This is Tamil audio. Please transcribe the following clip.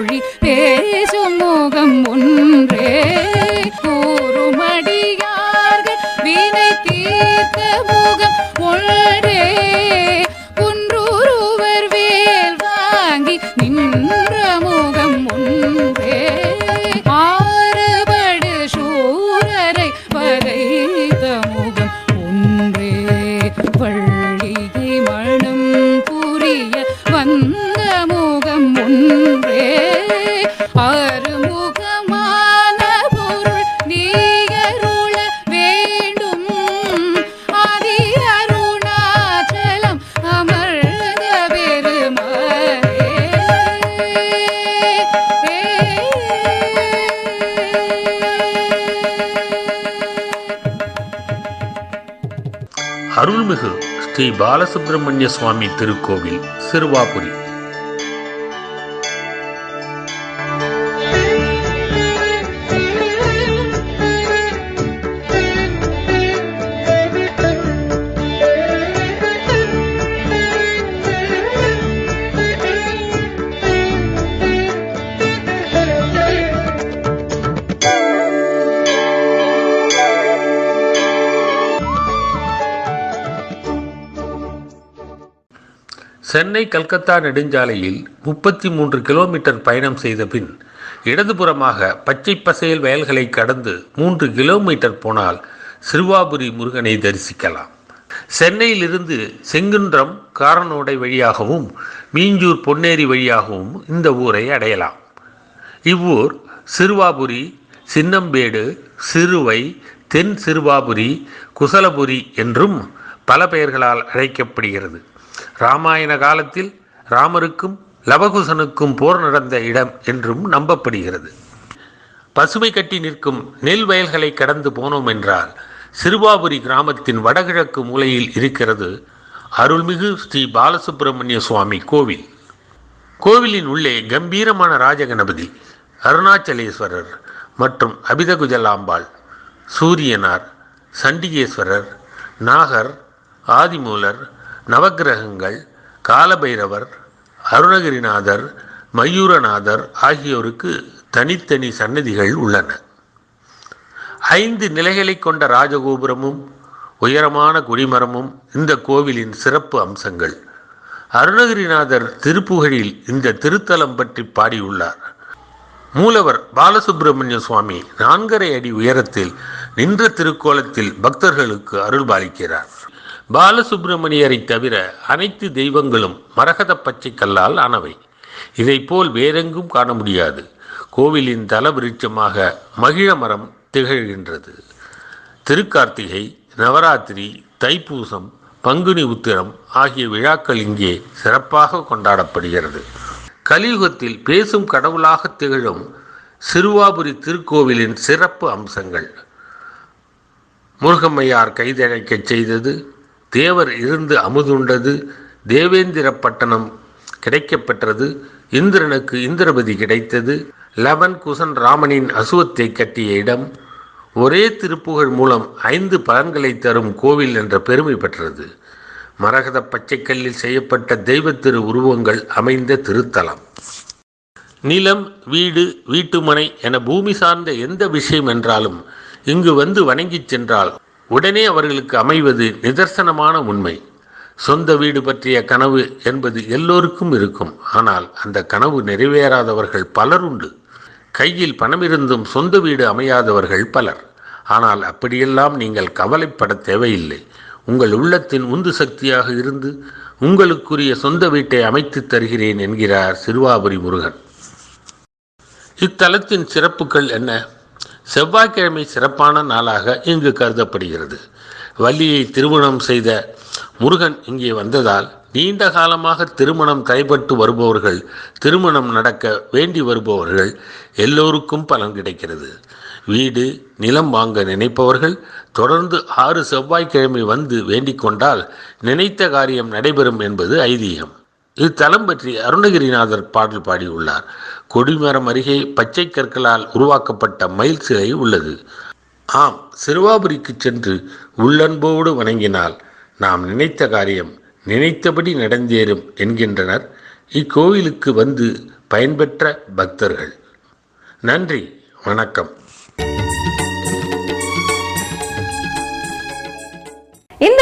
மொழி பேசும் முகம் ஒன்றே. கூறுமடியார்கள் வினை தீர்த்த முகம் ஒன்றே. குன்றூருவர் வேல் வாங்கி நின்ற முகம் ஒன்றே. ஆறுபடு சூரரை வரைத்த முகம் அருள்மிகு ஸ்ரீ பாலசுப்பிரமணிய சுவாமி திருக்கோவில் சிறுவாபுரி. சென்னை கல்கத்தா நெடுஞ்சாலையில் முப்பத்தி மூன்று கிலோமீட்டர் பயணம் செய்த பின் இடதுபுறமாக பச்சை பசேல் வயல்களை கடந்து மூன்று கிலோமீட்டர் போனால் சிறுவாபுரி முருகனை தரிசிக்கலாம். சென்னையிலிருந்து செங்குன்றம் காரனோடை வழியாகவும் மீஞ்சூர் பொன்னேரி வழியாகவும் இந்த ஊரை அடையலாம். இவ்வூர் சிறுவாபுரி சின்னம்பேடு சிறுவை தென் சிறுவாபுரி குசலபுரி என்றும் பல பெயர்களால் அழைக்கப்படுகிறது. ராமாயண காலத்தில் ராமருக்கும் லவகுசனுக்கும் போர் நடந்த இடம் என்றும் நம்பப்படுகிறது. பசுமை கட்டி நிற்கும் நெல் வயல்களை கடந்து போனோம் என்றால் சிறுவாபுரி கிராமத்தின் வடகிழக்கு மூலையில் இருக்கிறது அருள்மிகு ஸ்ரீ பாலசுப்பிரமணிய சுவாமி கோவில். கோவிலின் உள்ளே கம்பீரமான ராஜகணபதி அருணாச்சலேஸ்வரர் மற்றும் அபிதகுஜலாம்பாள் சூரியனார் சண்டிகேஸ்வரர் நாகர் ஆதிமூலர் நவக்கிரகங்கள் காலபைரவர் அருணகிரிநாதர் மயூரநாதர் ஆகியோருக்கு தனித்தனி சன்னதிகள் உள்ளன. ஐந்து நிலைகளை கொண்ட ராஜகோபுரமும் உயரமான கொடிமரமும் இந்த கோவிலின் சிறப்பு அம்சங்கள். அருணகிரிநாதர் திருப்புகழில் இந்த திருத்தலம் பற்றி பாடியுள்ளார். மூலவர் பாலசுப்பிரமணிய சுவாமி நான்கரை அடி உயரத்தில் நின்ற திருக்கோலத்தில் பக்தர்களுக்கு அருள்பாலிக்கிறார். பாலசுப்பிரமணியரை தவிர அனைத்து தெய்வங்களும் மரகத பச்சை கல்லால் ஆனவை. இதைப்போல் வேறெங்கும் காண முடியாது. கோவிலின் தல விருட்சமாக மகிழ மரம் திகழ்கின்றது. திருக்கார்த்திகை நவராத்திரி தைப்பூசம் பங்குனி உத்திரம் ஆகிய விழாக்கள் இங்கே சிறப்பாக கொண்டாடப்படுகிறது. கலியுகத்தில் பேசும் கடவுளாக திகழும் சிறுவாபுரி திருக்கோவிலின் சிறப்பு அம்சங்கள். முருகம்மையார் கைதழைக்கச் செய்தது தேவர் இருந்து அமுதுண்டது தேவேந்திர பட்டணம் கிடைக்கப்பெற்றது இந்திரனுக்கு இந்திரபதி கிடைத்தது லவன் குசன் ராமனின் அசுவத்தை கட்டிய இடம் ஒரே திருப்புகழ் மூலம் ஐந்து பலன்களை தரும் கோவில் என்ற பெருமை பெற்றது. மரகத பச்சைக்கல்லில் செய்யப்பட்ட தெய்வத்திரு உருவங்கள் அமைந்த திருத்தலம். நிலம் வீடு வீட்டுமனை என பூமி சார்ந்த எந்த விஷயம் என்றாலும் இங்கு வந்து வணங்கிச் சென்றால் உடனே அவர்களுக்கு அமைவது நிதர்சனமான உண்மை. சொந்த வீடு பற்றிய கனவு என்பது எல்லோருக்கும் இருக்கும். ஆனால் அந்த கனவு நிறைவேறாதவர்கள் பலர் உண்டு. கையில் பணமிருந்தும் சொந்த வீடு அமையாதவர்கள் பலர். ஆனால் அப்படியெல்லாம் நீங்கள் கவலைப்பட தேவையில்லை. உங்கள் உள்ளத்தின் உந்து சக்தியாக இருந்து உங்களுக்குரிய சொந்த வீட்டை அமைத்துத் தருகிறேன் என்கிறார் சிறுவாபுரி முருகன். இத்தலத்தின் சிறப்புகள் என்ன? செவ்வாய்க்கிழமை சிறப்பான நாளாக இங்கு கருதப்படுகிறது. வள்ளியை திருமணம் செய்த முருகன் இங்கே வந்ததால் நீண்ட காலமாக திருமணம் கைப்பட்டு வருபவர்கள் திருமணம் நடக்க வேண்டி வருபவர்கள் எல்லோருக்கும் பலன் கிடைக்கிறது. வீடு நிலம் வாங்க நினைப்பவர்கள் தொடர்ந்து ஆறு செவ்வாய்க்கிழமை வந்து வேண்டிக் கொண்டால் நினைத்த காரியம் நடைபெறும் என்பது ஐதீகம். இத்தலம் பற்றி அருணகிரிநாதர் பாடல் பாடியுள்ளார். கொடிமரம் அருகே பச்சை கற்களால் உருவாக்கப்பட்ட மயில் சிலை உள்ளது. ஆம் சிறுவாபுரிக்கு சென்று உள்ளன்போடு வணங்கினால் நாம் நினைத்த காரியம் நினைத்தபடி நடந்தேறும் என்கின்றனர். இக்கோவிலுக்கு வந்து பயன்பெற்ற பக்தர்கள். நன்றி வணக்கம்.